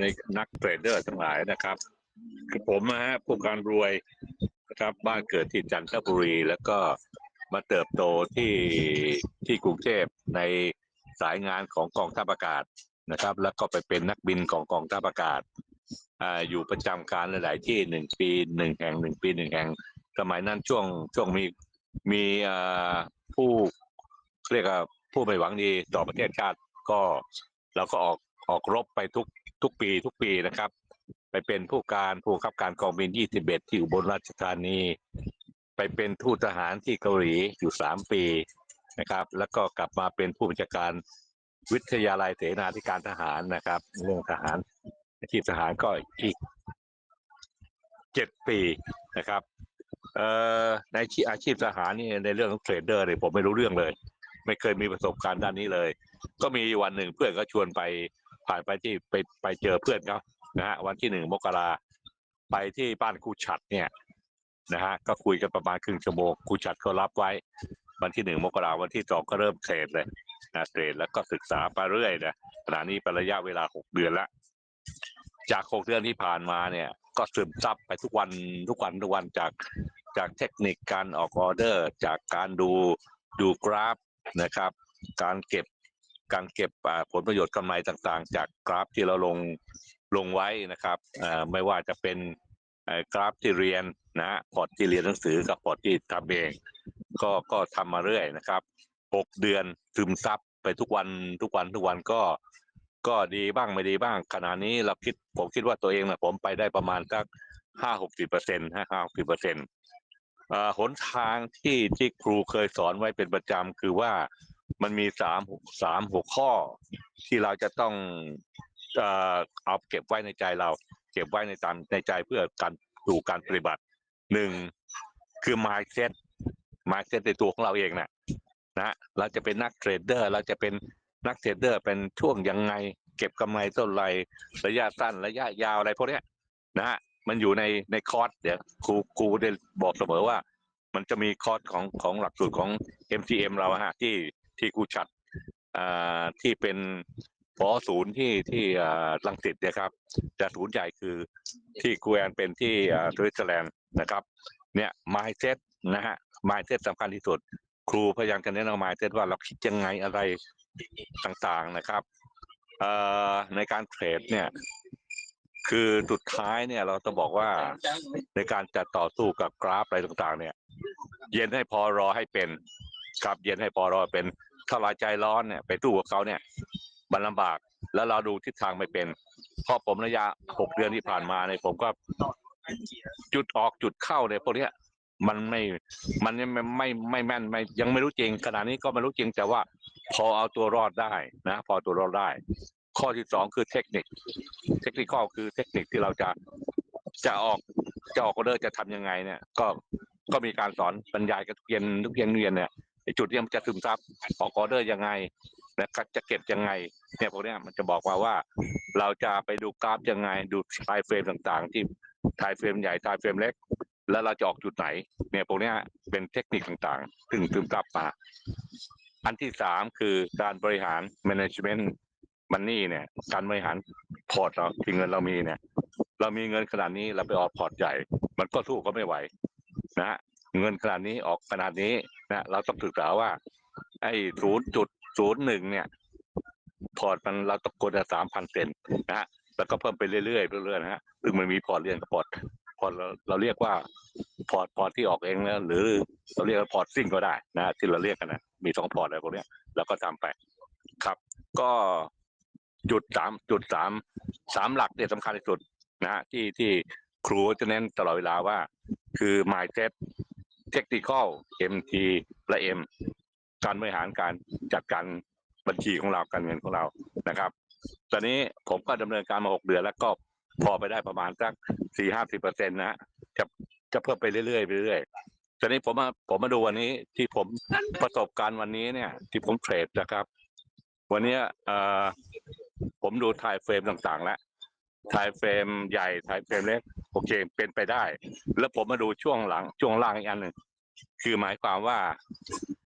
ในนักเทรดเดอร์ทั้งหลายนะครับ คือผมนะฮะผู้การรวยนะครับ บ้านเกิดที่จันทบุรี แล้วก็มาเติบโตที่ที่กรุงเทพในสายงานของกองทัพอากาศนะครับ แล้วก็ไปเป็นนักบินของกองทัพอากาศอ่าอยู่ประจำการหลาย ๆ ที่หนึ่งปีหนึ่งแห่งหนึ่งปีหนึ่งแห่ง สมัยนั้นช่วงช่วงมีมีอ่อผู้เรียกว่าผู้ไม่หวังดีต่อประเทศชาติก็เราก็ออกออกรบไปทุก ทุกปีทุกปีนะครับ ไปเป็นผู้การผู้บังคับการกองบิน 21 ที่อุบลราชธานี ไปเป็นทูตทหารที่เกาหลีอยู่ 3 ปีนะครับ แล้วก็กลับมาเป็นผู้บัญชาการวิทยาลัยเสนาธิการทหารนะครับ เรื่องทหารอาชีพทหารก็อีก7ปีนะครับเอ่อในอาชีพอาชีพทหารนี่ในเรื่องของเทรดเดอร์เนี่ยผมไม่รู้เรื่องเลย ไม่เคยมีประสบการณ์ด้านนี้เลย ก็มีวันหนึ่งเพื่อนก็ชวนไป ผ่านไปที่ไปไปเจอเพื่อนเขานะฮะวันที่หนึ่งมกราไปที่บ้านครูฉัดเนี่ยนะฮะก็คุยกันประมาณครึ่งชั่วโมงครูฉัดก็รับไว้ วันที่หนึ่งมกราวันที่สองก็เริ่มเทรดเลยนะเทรดแล้วก็ศึกษาไปเรื่อยนะขณะนี้เป็นระยะเวลาหกเดือนละจากหกเดือนที่ผ่านมาเนี่ย ก็ซึมซับไปทุกวันทุกวันทุกวันจากจากเทคนิคการออกออเดอร์ จากการดูดูกราฟนะครับ การเก็บ การเก็บผลประโยชน์กำไรต่างๆ จากกราฟที่เราลงลงไว้นะครับอ่าไม่ว่าจะเป็นกราฟที่เรียนนะพอร์ตที่เรียนหนังสือกับพอร์ตที่ทำเอง ก็ก็ทำมาเรื่อยนะครับหกเดือนซึมซับไปทุกวันทุกวันทุกวันก็ก็ดีบ้างไม่ดีบ้าง ขณะนี้เราคิดผมคิดว่าตัวเองนะผมไปได้ประมาณสักห้าหกสิบเปอร์เซ็นต์ห้าหกสิบเปอร์เซ็นต์เอ่อหนทางที่ที่ครูเคยสอนไว้เป็นประจำคือว่า มันมีสามสามหัวข้อที่เราจะต้องเอ่อเอาเก็บไว้ในใจเรา เก็บไว้ในตามในใจเพื่อการดูการปฏิบัติหนึ่งคือ mindset mindset ในตัวของเราเองนะนะเราจะเป็นนักเทรดเดอร์เราจะเป็นนักเทรดเดอร์เป็นช่วงยังไง เก็บกำไรเท่าไหรระยะสั้นระยะยาวอะไรพวกเนี้ยนะฮะมันอยู่ในในคอร์สเดี๋ยวครูครูได้บอกเสมอว่า มันจะมีคอร์สของของหลักสูตรของ MTM เราฮะที่ ที่ครูชัดที่เป็นพอศูนย์ที่ที่ลังสิตนะครับจะศูนย์ใหญ่คือที่กูแอนเป็นที่สวิตเซอร์แลนด์นะครับ เนี่ย mindset นะฮะ mindset สำคัญที่สุด ครูพยายามจะแนะนำ mindset ว่าเราคิดยังไงอะไรต่างๆนะครับในการเทรดเนี่ย คือสุดท้ายเนี่ย เราต้องบอกว่าในการจะต่อสู้กับกราฟอะไรต่างๆ เนี่ย เย็นให้พอรอให้เป็น ครับเย็นให้พอรอเป็นถ้าเราใจร้อนเนี่ยไปสู้กับเขาเนี่ยมันลำบาก แล้วเราดูทิศทางไม่เป็นเพราะผมระยะหกเดือนที่ผ่านมาเนี่ยผมก็จุดออกจุดเข้าเนี่ยพวกเนี้ยมันไม่ มันไม่ไม่ไม่แม่นไม่ยังไม่รู้จริงขณะนี้ก็ไม่รู้จริงแต่ว่า พอเอาตัวรอดได้นะ พอตัวรอดได้ ข้อที่สองคือเทคนิค เทคนิคคือเทคนิคที่เราจะจะออกจะออกออเดอร์จะทำยังไงเนี่ย ก็ก็มีการสอนบรรยายกันทุกเย็นทุกเย็นเรียนเนี่ย จุดที่มันจะซึมซับออกออเดอร์ยังไง แล้วก็จะเก็บยังไง เนี่ยพวกเนี้ยมันจะบอกมาว่า เราจะไปดูกราฟยังไง ดูไทเฟรมต่างๆ ที่ไทเฟรมใหญ่ไทเฟรมเล็ก แล้วเราจะออกจุดไหน เนี่ยพวกเนี้ยเป็นเทคนิคต่างๆ ซึ่งซึมซับมาอันที่สามคือการบริหาร management มันนี่เนี่ย การบริหารพอร์ตเราที่เงินเรามีเนี่ย เรามีเงินขนาดนี้เราไปออกพอร์ตใหญ่ มันก็สู้ก็ไม่ไหว นะฮะเงินขนาดนี้ออกขนาดนี้ นะเราต้องศึกษาว่า ไอ้ศูนย์จุดศูนย์หนึ่งเนี่ยพอร์ตมันเราตะโกนสามพันเซนนะฮะแล้วก็เพิ่มไปเรื่อยๆเรื่อยๆนะฮะซึ่งมันมีพอร์ตเรียนกับพอร์ตพอร์ตเราเราเรียกว่าพอร์ตพอร์ตที่ออกเองนะหรือเราเรียกว่าพอร์ตซิ่งก็ได้นะที่เราเรียกกันนะมีสองพอร์ตอะไรพวกเนี้ยเราก็ทำไปครับ ก็จุดสามจุดสามสามหลักเนี่ยสำคัญที่สุดนะฮะที่ที่ครูจะเน้นตลอดเวลาว่า คือ mindset technical MT และ M การบริหารการจัดการบัญชีของเราการเงินของเรานะครับ ตอนนี้ผมก็ดำเนินการมาหกเดือนแล้วก็พอไปได้ประมาณสักสี่ห้าสิบเปอร์เซ็นต์นะจะจะเพิ่มไปเรื่อยๆไปเรื่อยๆตอนนี้ผมมาผมมาดูวันนี้ที่ผมประสบการณ์วันนี้เนี่ย ที่ผมเทรดนะครับ วันนี้เอ่อผมดูไทยเฟรมต่างๆ แล้ว ถ่ายเฟรมใหญ่ถ่ายเฟรมเล็กโอเค เป็นไปได้ แล้วผมมาดูช่วงหลังช่วงล่างอีกอันหนึ่งคือหมายความว่า